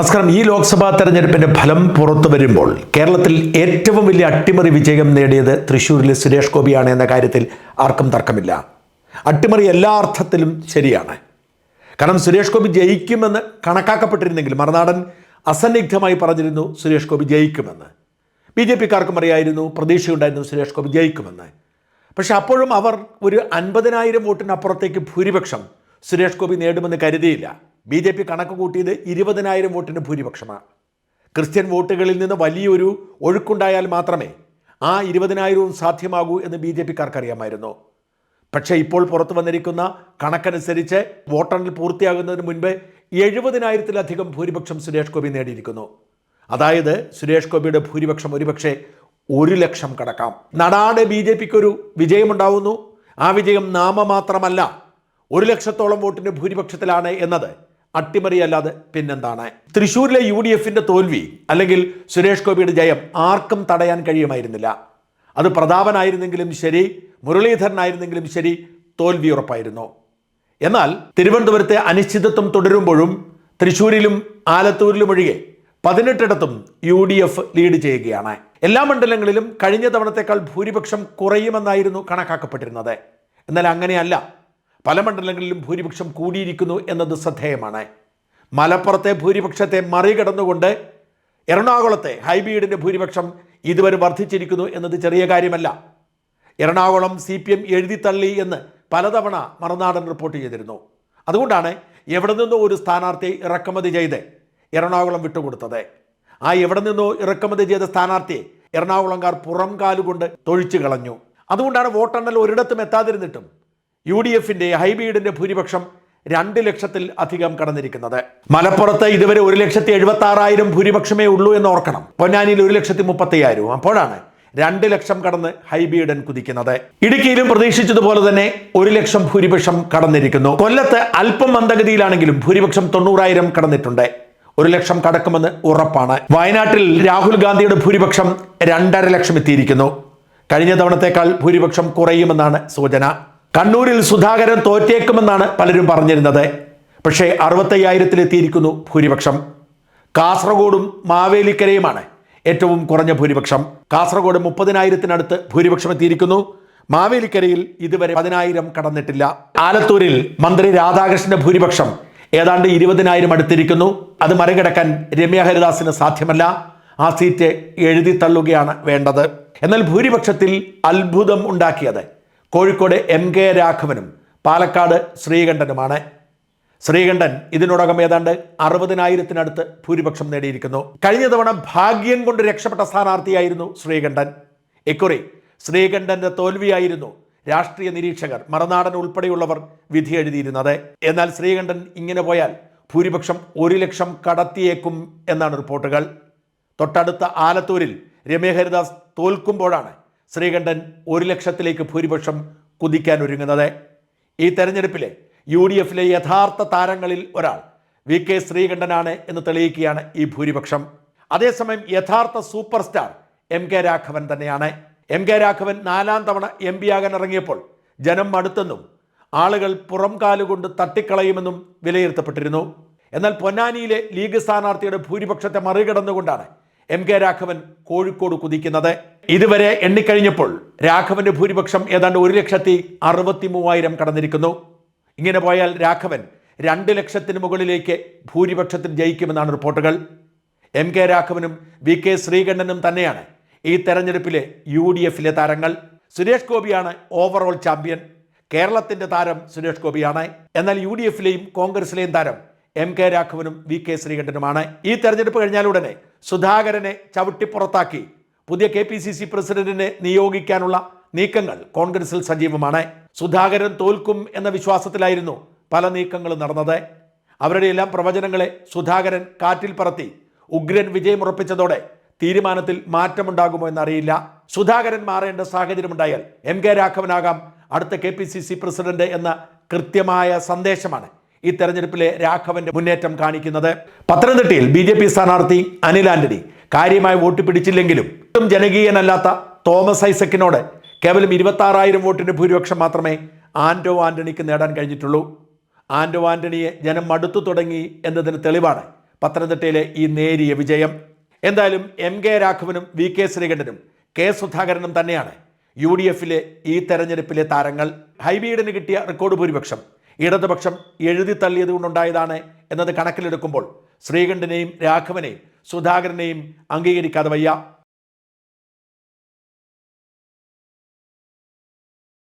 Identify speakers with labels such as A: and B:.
A: നമസ്കാരം. ഈ ലോക്സഭാ തെരഞ്ഞെടുപ്പിന്റെ ഫലം പുറത്തു വരുമ്പോൾ കേരളത്തിൽ ഏറ്റവും വലിയ അട്ടിമറി വിജയം നേടിയത് തൃശ്ശൂരിലെ സുരേഷ് ഗോപിയാണ് എന്ന കാര്യത്തിൽ ആർക്കും തർക്കമില്ല. അട്ടിമറി എല്ലാ അർത്ഥത്തിലും ശരിയാണ്. കാരണം സുരേഷ് ഗോപി ജയിക്കുമെന്ന് കണക്കാക്കപ്പെട്ടിരുന്നെങ്കിൽ മറുനാടൻ അസന്നിഗ്ധമായി പറഞ്ഞിരുന്നു സുരേഷ് ഗോപി ജയിക്കുമെന്ന്. ബി ജെ പിക്കാർക്കും അറിയായിരുന്നു പ്രതീക്ഷയുണ്ടായിരുന്നു സുരേഷ് ഗോപി ജയിക്കുമെന്ന്. പക്ഷെ അപ്പോഴും അവർ ഒരു അൻപതിനായിരം വോട്ടിനപ്പുറത്തേക്ക് ഭൂരിപക്ഷം സുരേഷ് ഗോപി നേടുമെന്ന് കരുതിയില്ല. ബി ജെ പി കണക്ക് കൂട്ടിയത് ഇരുപതിനായിരം വോട്ടിന് ഭൂരിപക്ഷമാണ്. ക്രിസ്ത്യൻ വോട്ടുകളിൽ നിന്ന് വലിയൊരു ഒഴുക്കുണ്ടായാൽ മാത്രമേ ആ ഇരുപതിനായിരവും സാധ്യമാകൂ എന്ന് ബി ജെ പിക്കാർക്കറിയാമായിരുന്നു പക്ഷേ ഇപ്പോൾ പുറത്തു വന്നിരിക്കുന്ന കണക്കനുസരിച്ച് വോട്ടെണ്ണൽ പൂർത്തിയാകുന്നതിന് മുൻപ് എഴുപതിനായിരത്തിലധികം ഭൂരിപക്ഷം സുരേഷ് ഗോപി നേടിയിരിക്കുന്നു. അതായത് സുരേഷ് ഗോപിയുടെ ഭൂരിപക്ഷം ഒരുപക്ഷെ ഒരു ലക്ഷം കടക്കാം. നടാട് ബി ജെ പിക്കൊരു വിജയമുണ്ടാവുന്നു. ആ വിജയം നാമമാത്രമല്ല ഒരു ലക്ഷത്തോളം വോട്ടിന്റെ ഭൂരിപക്ഷത്തിലാണ് എന്നത്. അട്ടിമറിയല്ലാതെ പിന്നെന്താണ്? തൃശ്ശൂരിലെ യു ഡി എഫിന്റെ തോൽവി അല്ലെങ്കിൽ സുരേഷ് ഗോപിയുടെ ജയം ആർക്കും തടയാൻ കഴിയുമായിരുന്നില്ല. അത് പ്രതാപനായിരുന്നെങ്കിലും ശരി മുരളീധരനായിരുന്നെങ്കിലും ശരി തോൽവി ഉറപ്പായിരുന്നു. എന്നാൽ തിരുവനന്തപുരത്തെ അനിശ്ചിതത്വം തുടരുമ്പോഴും തൃശ്ശൂരിലും ആലത്തൂരിലും ഒഴികെ പതിനെട്ടിടത്തും യു ഡി എഫ് ലീഡ് ചെയ്യുകയാണ്. എല്ലാ മണ്ഡലങ്ങളിലും കഴിഞ്ഞ തവണത്തേക്കാൾ ഭൂരിപക്ഷം കുറയുമെന്നായിരുന്നു കണക്കാക്കപ്പെട്ടിരുന്നത്. എന്നാൽ അങ്ങനെയല്ല. പല മണ്ഡലങ്ങളിലും ഭൂരിപക്ഷം കൂടിയിരിക്കുന്നു എന്നത് ശ്രദ്ധേയമാണ്. മലപ്പുറത്തെ ഭൂരിപക്ഷത്തെ മറികടന്നുകൊണ്ട് എറണാകുളത്തെ ഹൈബീഡിന്റെ ഭൂരിപക്ഷം ഇതുവരെ വർദ്ധിച്ചിരിക്കുന്നു എന്നത് ചെറിയ കാര്യമല്ല. എറണാകുളം സി പി എം എഴുതിത്തള്ളി എന്ന് പലതവണ മറുനാടൻ റിപ്പോർട്ട് ചെയ്തിരുന്നു. അതുകൊണ്ടാണ് എവിടെ നിന്നോ ഒരു സ്ഥാനാർത്ഥിയെ ഇറക്കുമതി ചെയ്ത് എറണാകുളം വിട്ടുകൊടുത്തത്. ആ എവിടെ നിന്നോ ഇറക്കുമതി ചെയ്ത സ്ഥാനാർത്ഥിയെ എറണാകുളംകാർ പുറം കാലുകൊണ്ട് തൊഴിച്ചു കളഞ്ഞു. അതുകൊണ്ടാണ് വോട്ടെണ്ണൽ ഒരിടത്തും എത്താതിരുന്നിട്ടും യു ഡി എഫിന്റെ ഹൈബീഡിന്റെ ഭൂരിപക്ഷം രണ്ട് ലക്ഷത്തിൽ അധികം കടന്നിരിക്കുന്നത്. മലപ്പുറത്ത് ഇതുവരെ ഒരു ലക്ഷത്തി എഴുപത്തി ആറായിരം ഭൂരിപക്ഷമേ ഉള്ളൂ എന്ന് ഓർക്കണം. പൊന്നാനിയിൽ ഒരു ലക്ഷത്തി മുപ്പത്തി അയ്യായിരവും അപ്പോഴാണ് രണ്ട് ലക്ഷം കടന്ന് ഹൈബീഡൻ കുതിക്കുന്നത്. ഇടുക്കിയിലും പ്രതീക്ഷിച്ചതുപോലെ തന്നെ ഒരു ലക്ഷം ഭൂരിപക്ഷം കടന്നിരിക്കുന്നു. കൊല്ലത്ത് അല്പം മന്ദഗതിയിലാണെങ്കിലും ഭൂരിപക്ഷം തൊണ്ണൂറായിരം കടന്നിട്ടുണ്ട്. ഒരു ലക്ഷം കടക്കുമെന്ന് ഉറപ്പാണ്. വയനാട്ടിൽ രാഹുൽ ഗാന്ധിയുടെ ഭൂരിപക്ഷം രണ്ടര ലക്ഷം എത്തിയിരിക്കുന്നു. കഴിഞ്ഞ തവണത്തേക്കാൾ ഭൂരിപക്ഷം കുറയുമെന്നാണ് സൂചന. കണ്ണൂരിൽ സുധാകരൻ തോറ്റേക്കുമെന്നാണ് പലരും പറഞ്ഞിരുന്നത്. പക്ഷേ അറുപത്തയ്യായിരത്തിലെത്തിയിരിക്കുന്നു ഭൂരിപക്ഷം. കാസർഗോഡും മാവേലിക്കരയുമാണ് ഏറ്റവും കുറഞ്ഞ ഭൂരിപക്ഷം. കാസർഗോഡ് മുപ്പതിനായിരത്തിനടുത്ത് ഭൂരിപക്ഷം എത്തിയിരിക്കുന്നു മാവേലിക്കരയിൽ ഇതുവരെ പതിനായിരം കടന്നിട്ടില്ല. ആലത്തൂരിൽ മന്ത്രി രാധാകൃഷ്ണന്റെ ഭൂരിപക്ഷം ഏതാണ്ട് ഇരുപതിനായിരം അടുത്തിരിക്കുന്നു. അത് മറികടക്കാൻ രമ്യ ഹരിദാസിന് സാധ്യമല്ല. ആ സീറ്റ് എഴുതി തള്ളുകയാണ് വേണ്ടത്. എന്നാൽ ഭൂരിപക്ഷത്തിൽ അത്ഭുതം ഉണ്ടാക്കിയത് കോഴിക്കോട് എം കെ രാഘവനും പാലക്കാട് ശ്രീകണ്ഠനുമാണ്. ശ്രീകണ്ഠൻ ഇതിനോടകം ഏതാണ്ട് അറുപതിനായിരത്തിനടുത്ത് ഭൂരിപക്ഷം നേടിയിരിക്കുന്നു. കഴിഞ്ഞ തവണ ഭാഗ്യം കൊണ്ട് രക്ഷപ്പെട്ട സ്ഥാനാർത്ഥിയായിരുന്നു ശ്രീകണ്ഠൻ. ഇക്കുറി ശ്രീകണ്ഠന്റെ തോൽവിയായിരുന്നു രാഷ്ട്രീയ നിരീക്ഷകർ മറനാടൻ ഉൾപ്പെടെയുള്ളവർ വിധി എഴുതിയിരുന്നത്. എന്നാൽ ശ്രീകണ്ഠൻ ഇങ്ങനെ പോയാൽ ഭൂരിപക്ഷം ഒരു ലക്ഷം കടത്തിയേക്കും എന്നാണ് റിപ്പോർട്ടുകൾ. തൊട്ടടുത്ത ആലത്തൂരിൽ രമ്യ ഹരിദാസ് തോൽക്കുമ്പോഴാണ് ശ്രീകണ്ഠൻ ഒരു ലക്ഷത്തിലേക്ക് ഭൂരിപക്ഷം കുതിക്കാൻ ഒരുങ്ങുന്നത്. ഈ തെരഞ്ഞെടുപ്പിലെ യു ഡി എഫിലെ യഥാർത്ഥ താരങ്ങളിൽ ഒരാൾ വി കെ ശ്രീകണ്ഠനാണ് എന്ന് തെളിയിക്കുകയാണ് ഈ ഭൂരിപക്ഷം. അതേസമയം യഥാർത്ഥ super star M K Raghavan തന്നെയാണ്. എം കെ രാഘവൻ നാലാം തവണ എം പി ആകാൻ ഇറങ്ങിയപ്പോൾ ജനം മടുത്തെന്നും ആളുകൾ പുറം കാലുകൊണ്ട് തട്ടിക്കളയുമെന്നും വിലയിരുത്തപ്പെട്ടിരുന്നു. എന്നാൽ പൊന്നാനിയിലെ ലീഗ് സ്ഥാനാർത്ഥിയുടെ ഭൂരിപക്ഷത്തെ മറികടന്നുകൊണ്ടാണ് എം കെ രാഘവൻ കോഴിക്കോട് കുതിക്കുന്നത്. ഇതുവരെ എണ്ണിക്കഴിഞ്ഞപ്പോൾ രാഘവന്റെ ഭൂരിപക്ഷം ഏതാണ്ട് ഒരു ലക്ഷത്തി അറുപത്തി മൂവായിരം കടന്നിരിക്കുന്നു. ഇങ്ങനെ പോയാൽ രാഘവൻ രണ്ട് ലക്ഷത്തിന് മുകളിലേക്ക് ഭൂരിപക്ഷത്തിൽ ജയിക്കുമെന്നാണ് റിപ്പോർട്ടുകൾ. എം കെ രാഘവനും വി കെ ശ്രീകണ്ഠനും തന്നെയാണ് ഈ തെരഞ്ഞെടുപ്പിലെ യു ഡി എഫിലെ താരങ്ങൾ. സുരേഷ് ഗോപിയാണ് ഓവറോൾ ചാമ്പ്യൻ കേരളത്തിന്റെ താരം സുരേഷ് ഗോപിയാണ്. എന്നാൽ യു ഡി എഫിലെയും കോൺഗ്രസിലെയും താരം എം കെ രാഘവനും വി കെ ശ്രീകണ്ഠനുമാണ്. ഈ തെരഞ്ഞെടുപ്പ് കഴിഞ്ഞാലുടനെ സുധാകരനെ ചവിട്ടിപ്പുറത്താക്കി പുതിയ കെ പി സി സി പ്രസിഡന്റിനെ നിയോഗിക്കാനുള്ള നീക്കങ്ങൾ കോൺഗ്രസിൽ സജീവമാണ്. സുധാകരൻ തോൽക്കും എന്ന വിശ്വാസത്തിലായിരുന്നു പല നീക്കങ്ങളും നടന്നത്. അവരുടെ എല്ലാം പ്രവചനങ്ങളെ സുധാകരൻ കാറ്റിൽ പറത്തി ഉഗ്രൻ വിജയമുറപ്പിച്ചതോടെ തീരുമാനത്തിൽ മാറ്റമുണ്ടാകുമോ എന്നറിയില്ല. സുധാകരൻ മാറേണ്ട സാഹചര്യമുണ്ടായാൽ എം കെ രാഘവനാകാം അടുത്ത K P C C president എന്ന കൃത്യമായ സന്ദേശമാണ് ഈ തെരഞ്ഞെടുപ്പിലെ രാഘവന്റെ മുന്നേറ്റം കാണിക്കുന്നത്. പത്തനംതിട്ടയിൽ ബി ജെ പി സ്ഥാനാർത്ഥി അനിൽ ആന്റണി കാര്യമായ വോട്ട് പിടിച്ചില്ലെങ്കിലും ഒട്ടും ജനകീയനല്ലാത്ത തോമസ് ഐസക്കിനോട് കേവലം ഇരുപത്താറായിരം വോട്ടിന്റെ ഭൂരിപക്ഷം മാത്രമേ ആന്റോ ആന്റണിക്ക് നേടാൻ കഴിഞ്ഞിട്ടുള്ളൂ. ആന്റോ ആന്റണിയെ ജനം മടുത്തു തുടങ്ങി എന്നതിന് തെളിവാണ് പത്തനംതിട്ടയിലെ ഈ നേരിയ വിജയം. എന്തായാലും എം കെ രാഘവനും വി കെ ശ്രീകണ്ഠനും കെ സുധാകരനും തന്നെയാണ് യു ഡി എഫിലെ ഈ തെരഞ്ഞെടുപ്പിലെ താരങ്ങൾ. ഹൈബീഡിന് കിട്ടിയ റെക്കോർഡ് ഭൂരിപക്ഷം ഇടതുപക്ഷം എഴുതി തള്ളിയത് കൊണ്ടുണ്ടായതാണ് എന്നത് കണക്കിലെടുക്കുമ്പോൾ ശ്രീകണ്ഠനെയും രാഘവനെയും സുധാകരനെയും അംഗീകരിക്കാതെ വയ്യ.